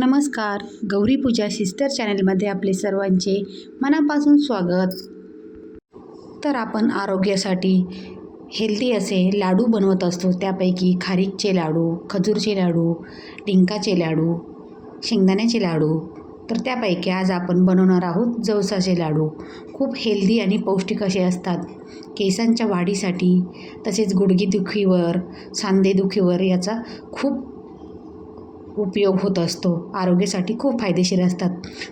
नमस्कार. गौरी पूजा सिस्टर चॅनलमध्ये आपले सर्वांचे मनापासून स्वागत. तर आपण आरोग्यासाठी हेल्दी असे लाडू बनवत असतो. त्यापैकी खारीकचे लाडू खजूरचे लाडू डिंकाचे लाडू शेंगदाण्याचे लाडू. तर त्यापैकी आज आपण बनवणार आहोत जवसाचे लाडू. खूप हेल्दी आणि पौष्टिक असे असतात. केसांच्या वाढीसाठी तसेच गुडघेदुखीवर सांधेदुखीवर याचा खूप उपयोग होत असतो. आरोग्यासाठी खूप फायदेशीर असतात.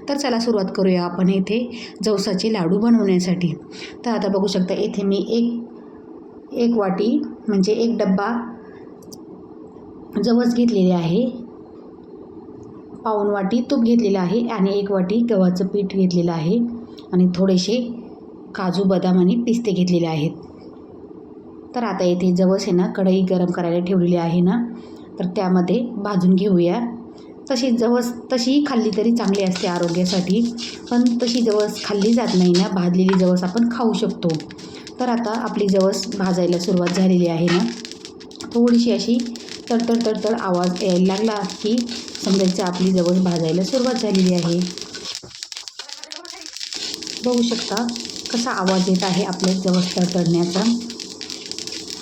तर चला सुरुवात करूया आपण येथे जवसाचे लाडू बनवण्यासाठी. तर आता बघू शकता येथे मी एक एक वाटी म्हणजे एक डब्बा जवस घेतलेले आहे. पाऊण वाटी तूप घेतलेलं आहे आणि एक वाटी गव्हाचं पीठ घेतलेलं आहे. आणि थोडेसे काजू बदाम आणि पिस्ते घेतलेले आहेत. तर आता येथे जवस आहे ना कढई गरम करायला ठेवलेली आहे ना. तर त्यामध्ये भाजून घेऊया. तशी जवस तशीही खाल्ली तरी चांगली असते आरोग्यासाठी. पण तशी जवस खाल्ली जात नाही ना. भाजलेली जवस आपण खाऊ शकतो. तर आता आपली जवस भाजायला सुरुवात झालेली आहे ना. थोडीशी अशी तडतड तडतड आवाज यायला लागला की समजायचं आपली जवस भाजायला सुरुवात झालेली आहे. बघू शकता कसा आवाज येत आहे आपल्या जवस तडतडण्याचा.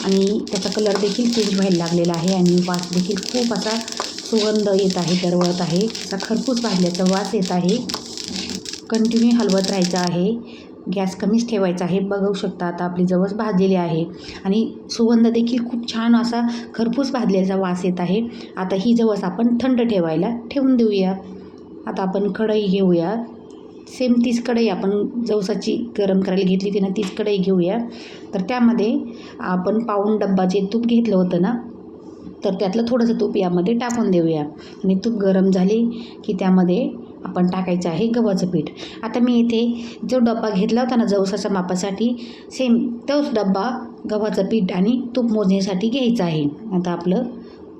आणि त्याचा कलर देखील चेंज व्हायला लागलेला आहे आणि वास देखील खूप असा सुगंध येत आहे दरवळत आहे. असा खरपूस भाजल्याचा वास येत आहे. कंटिन्यू हलवत राहायचा आहे. गॅस कमीच ठेवायचा आहे. बघू शकता आता आपली जवस भाजलेली आहे. आणि सुगंध देखील खूप छान असा खरपूस भाजल्याचा वास येत आहे. आता ही जवस आपण थंड ठेवायला ठेवून देऊया. आता आपण कढई घेऊया. सेम तीच कढई आपण जवसाची गरम करायला घेतली होती ना तीच कढई घेऊया. तर त्यामध्ये आपण पाऊण डब्बा जे तूप घेतलं होतं ना तर त्यातलं थोडंसं तूप यामध्ये टाकून देऊया. आणि तूप गरम झाले की त्यामध्ये आपण टाकायचं आहे गव्हाचं पीठ. आता मी इथे जो डब्बा घेतला होता ना जवसाच्या मापासाठी सेम तोच डब्बा गव्हाचं पीठ आणि तूप मोजण्यासाठी घ्यायचं आहे. आता आपलं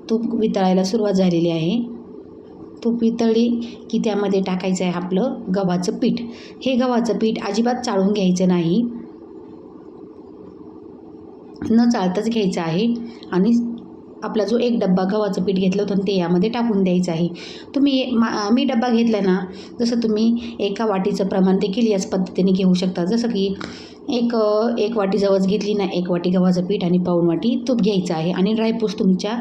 तूप वितळायला सुरुवात झालेली आहे. तूप वितळली की त्यामध्ये टाकायचं आहे आपलं गव्हाचं पीठ. हे गव्हाचं पीठ अजिबात चाळून घ्यायचं नाही. न चाळताच घ्यायचं आहे आणि आपला जो एक डब्बा गव्हाचं पीठ घेतलं होतं ते यामध्ये टाकून द्यायचं आहे. तुम्ही मा मी डब्बा घेतला ना जसं तुम्ही एका वाटीचं प्रमाण देखील याच पद्धतीने घेऊ शकता. जसं की एक एक वाटी जवळच घेतली ना एक वाटी गव्हाचं पीठ आणि पाऊण वाटी तूप घ्यायचं आहे आणि ड्रायफ्रूट्स तुमच्या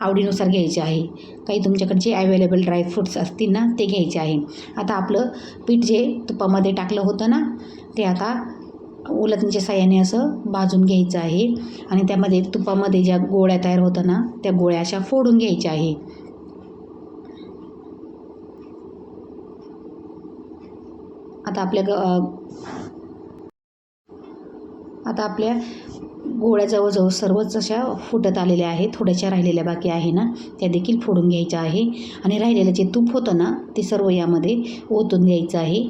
आवडीनुसार घ्यायचे आहे. काही तुमच्याकडे जे अवेलेबल ड्रायफ्रूट्स असतील ना ते घ्यायचे आहे. आता आपलं पीठ जे तुपामध्ये टाकलं होतं ना ते आता उलथणीच्या म्हणजे साह्याने असं भाजून घ्यायचं आहे. आणि त्यामध्ये तुपामध्ये ज्या गोळ्या तयार होतात ना त्या गोळ्या अशा फोडून घ्यायच्या आहे. आता आपल्या ग आता आपल्या गोळ्या जवळजवळ सर्वच अशा फुटत आलेल्या आहेत थोड्याशा राहिलेल्या बाकी आहे ना त्या देखील फोडून घ्यायच्या आहे. आणि राहिलेलं जे तूप होतं ना ते सर्व यामध्ये ओतून घ्यायचं आहे.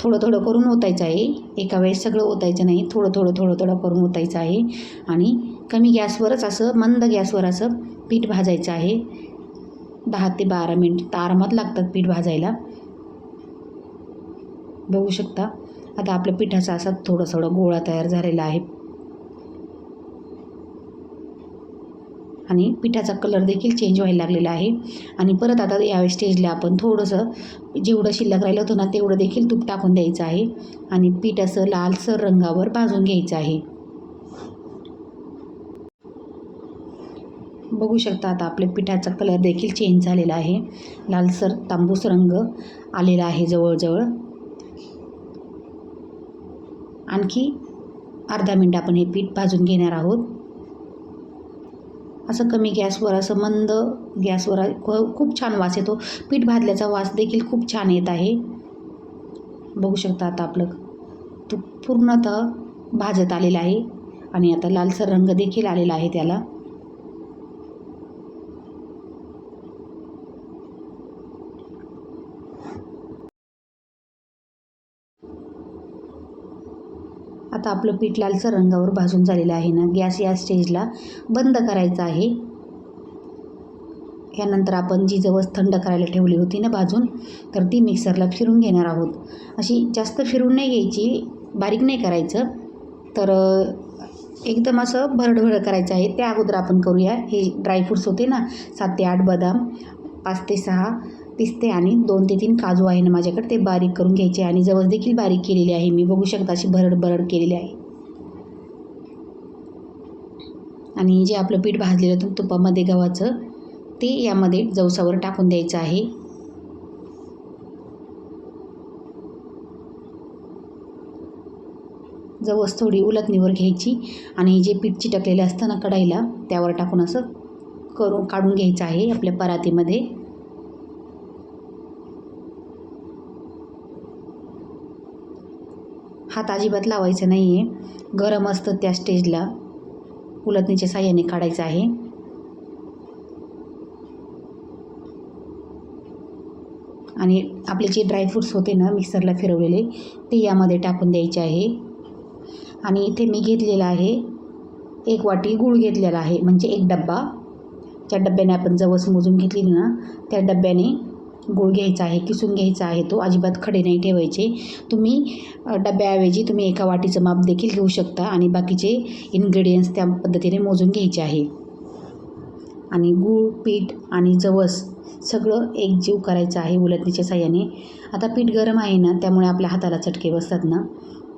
थोडं थोडं करून ओतायचं आहे. एका वेळेस सगळं ओतायचं नाही. थोडं थोडं थोडं थोडं करून ओतायचं आहे. आणि कमी गॅसवरच असं मंद गॅसवर असं पीठ भाजायचं आहे. दहा ते बारा मिनिट तर आरामात लागतात पीठ भाजायला. बघू शकता. आता आपल्या पिठाचा असा थोडं थोडं गोळा तयार झालेला आहे. आणि पिठाचा कलर देखील चेंज व्हायला लागलेला आहे. आणि परत आता या स्टेजला आपण थोडंसं जेवढं शिल्लक राहिलं होतं ना तेवढं देखील तूप टाकून द्यायचं आहे. आणि पीठ असं लालसर रंगावर भाजून घ्यायचं आहे. बघू शकता आता आपल्या पिठाचा कलर देखील चेंज झालेला आहे. लालसर तांबूस रंग आलेला आहे जवळजवळ. आणखी अर्धा मिनटं आपण हे पीठ भाजून घेणार आहोत. असं कमी गॅसवर असं मंद गॅसवर खूप छान वास येतो. पीठ भाजल्याचा वास देखील खूप छान येत आहे. बघू शकता आता आपलं तूप पूर्णतः भाजत आलेलं आहे. आणि आता लालसर रंग देखील आलेला आहे त्याला. आता आपलं पीठ लालसर रंगावर भाजून झालेलं आहे ना? गॅस या स्टेजला बंद करायचा आहे. यानंतर आपण जी जवस थंड करायला ठेवली होती ना भाजून तर ती मिक्सरला फिरून घेणार आहोत. अशी जास्त फिरून नाही घ्यायची बारीक नाही करायचं. तर एकदम असं भरडभर करायचं आहे. त्या अगोदर आपण करूया. हे ड्रायफ्रूट्स होते ना सात ते आठ बदाम पाच ते सहा पिस्ते आणि दोन ते तीन काजू आहे ना माझ्याकडे ते बारीक करून घ्यायचे आणि जवळ देखील बारीक केलेली आहे. मी बघू शकता अशी भरड भरड केलेली आहे. आणि जे आपलं पीठ भाजलेलं होतं तुपामध्ये गव्हाचं ते यामध्ये जवसावर टाकून द्यायचं आहे. जवस थोडी उलटणीवर घ्यायची आणि जे पीठ चिटकलेलं असतं ना कढाईला त्यावर टाकून असं करून काढून घ्यायचं आहे आपल्या परातीमध्ये. हात अजिबात लावायचं नाही आहे गरम असतं त्या स्टेजला. उलटणीच्या साह्याने काढायचं आहे. आणि आपले जे ड्रायफ्रूट्स होते ना मिक्सरला फिरवलेले ते यामध्ये टाकून द्यायचे आहे. आणि इथे मी घेतलेलं आहे एक वाटी गूळ घेतलेला आहे म्हणजे एक डब्बा. ज्या डब्याने आपण जवस मोजून घेतलेली ना त्या डब्याने गूळ घ्यायचा आहे किसून घ्यायचा आहे तो अजिबात खडे नाही ठेवायचे. तुम्ही डब्याऐवजी तुम्ही एका वाटीचं माप देखील घेऊ शकता आणि बाकीचे इन्ग्रेडियंट्स त्या पद्धतीने मोजून घ्यायचे आहे. आणि गूळ पीठ आणि जवस सगळं एकजीव करायचं आहे उलटणीच्या साह्याने. आता पीठ गरम आहे ना त्यामुळे आपल्या हाताला चटके बसतात ना.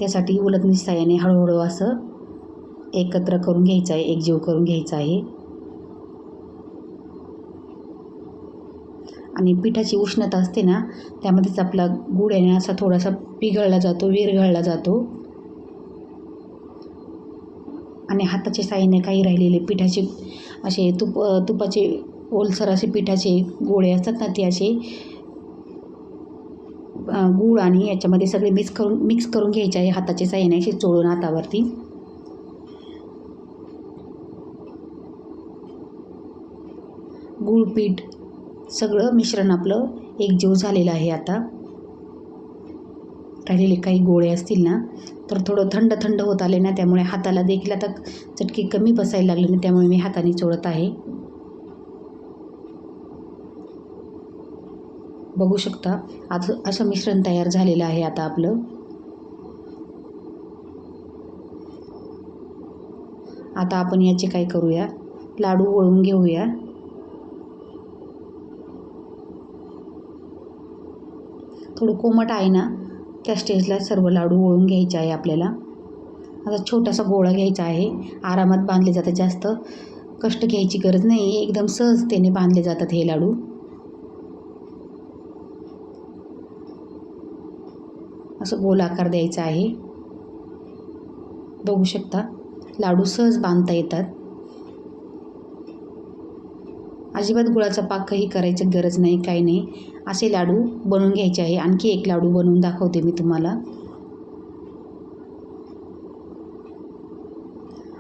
त्यासाठी उलटणीच्या साह्याने हळूहळू असं एकत्र करून घ्यायचं आहे एकजीव करून घ्यायचं आहे. आणि पिठाची उष्णता असते ना त्यामध्येच आपला गुड आहे ना असा थोडासा पिघळला जातो विरघळला जातो. आणि हाताच्या साईने काही राहिलेले पिठाचे असे तुप तुपाचे ओलसर असे पिठाचे गोळे असतात ना ते असे गूळ आणि याच्यामध्ये सगळे मिक्स करून मिक्स करून घ्यायचे आहे हाताच्या साह्याने असे चोळून हातावरती. गूळ पीठ सगळं मिश्रण आपलं एकजीव झालेलं आहे आता. राहिलेले काही गोळे असतील ना तर थोडं थंड थंड होत आले ना त्यामुळे हाताला देखील आता चटके कमी बसायला लागले ना त्यामुळे मी हाताने चोळत आहे. बघू शकता आज असं मिश्रण तयार झालेलं आहे आता आपलं. आता आपण याचे काय करूया? लाडू वळून घेऊया. थोडं कोमट आहे ना त्या स्टेजला सर्व लाडू ओळून घ्यायचे आहे आपल्याला. आता छोटासा गोळा घ्यायचा आहे. आरामात बांधले जातात. जास्त कष्ट घ्यायची गरज नाही. एकदम सहजतेने बांधले जातात हे लाडू. असं गोल आकार द्यायचा आहे. बघू शकता. लाडू सहज बांधता येतात. अजिबात गुळाचा पाकही करायची गरज नाही काही नाही. असे लाडू बनवून घ्यायचे आहे. आणखी एक लाडू बनवून दाखवते मी तुम्हाला.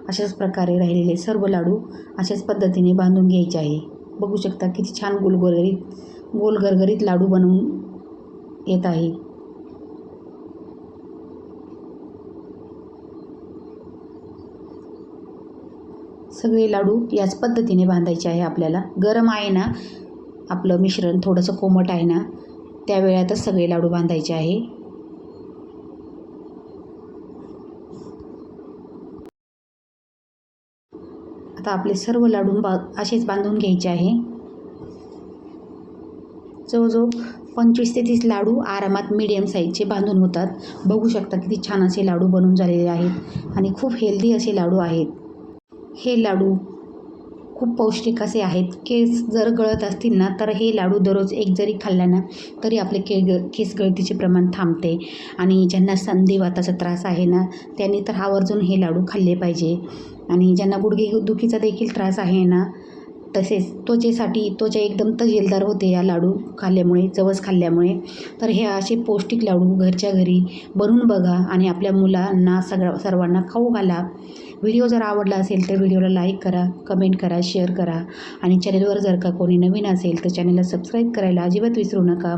अशाच प्रकारे राहिलेले सर्व लाडू अशाच पद्धतीने बांधून घ्यायचे आहे. बघू शकता किती छान गोलगरगरीत गोल गरगरीत लाडू बनवून येत आहे. सगळे लाडू याच पद्धतीने बांधायचे आहे आपल्याला. गरम आहे ना आपलं मिश्रण थोडंसं कोमट आहे ना त्या वेळातच सगळे लाडू बांधायचे आहे. आता आपले सर्व लाडू बा असेच बांधून घ्यायचे आहे. जवळजवळ पंचवीस ते तीस लाडू आरामात मीडियम साईजचे बांधून होतात. बघू शकता किती छान असे लाडू बनून झालेले आहेत. आणि खूप हेल्दी असे लाडू आहेत. हे लाडू खूप पौष्टिक असे आहेत. केस जर गळत असतील ना तर हे लाडू दररोज एक जरी खाल्ल्यानं ना तरी आपले के ग केस गळतीचे प्रमाण थांबते. आणि ज्यांना संधिवाताचा त्रास आहे ना त्यांनी तर आवर्जून हे लाडू खाल्ले पाहिजे. आणि ज्यांना गुडघे दुखीचा देखील त्रास आहे ना तसेच त्वचेसाठी त्वचा एकदम तजेलदार होते या लाडू खाल्ल्यामुळे जवस खाल्ल्यामुळे. तर हे असे पौष्टिक लाडू घरच्या घरी बनवून बघा आणि आपल्या मुलांना सगळ्या सर्वांना खाऊ घाला. व्हिडिओ जर आवडला असेल तर व्हिडिओला लाईक करा कमेंट करा शेअर करा. आणि चॅनलवर जर का कोणी नवीन असेल तर चॅनलला सबस्क्राईब करायला अजिबात विसरू नका.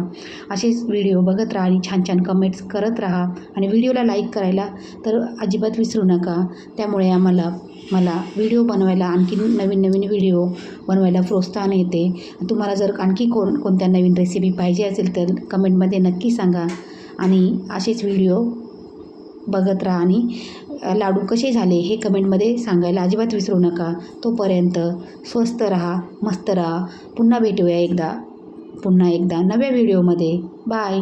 असेच व्हिडिओ बघत राहा आणि छान छान कमेंट्स करत राहा. आणि व्हिडिओला लाईक करायला तर अजिबात विसरू नका. त्यामुळे आम्हाला मला व्हिडिओ बनवायला आणखी नवीन नवीन व्हिडिओ बनवायला प्रोत्साहन येते. तुम्हाला जर आणखी कोण कोणत्या नवीन रेसिपी पाहिजे असेल तर कमेंटमध्ये नक्की सांगा. आणि असेच व्हिडिओ बघत राहा आणि लाडू कसे झाले हे कमेंटमध्ये सांगायला अजिबात विसरू नका. तोपर्यंत स्वस्त राहा मस्त राहा. पुन्हा भेटूया एकदा पुन्हा एकदा नव्या व्हिडिओमध्ये बाय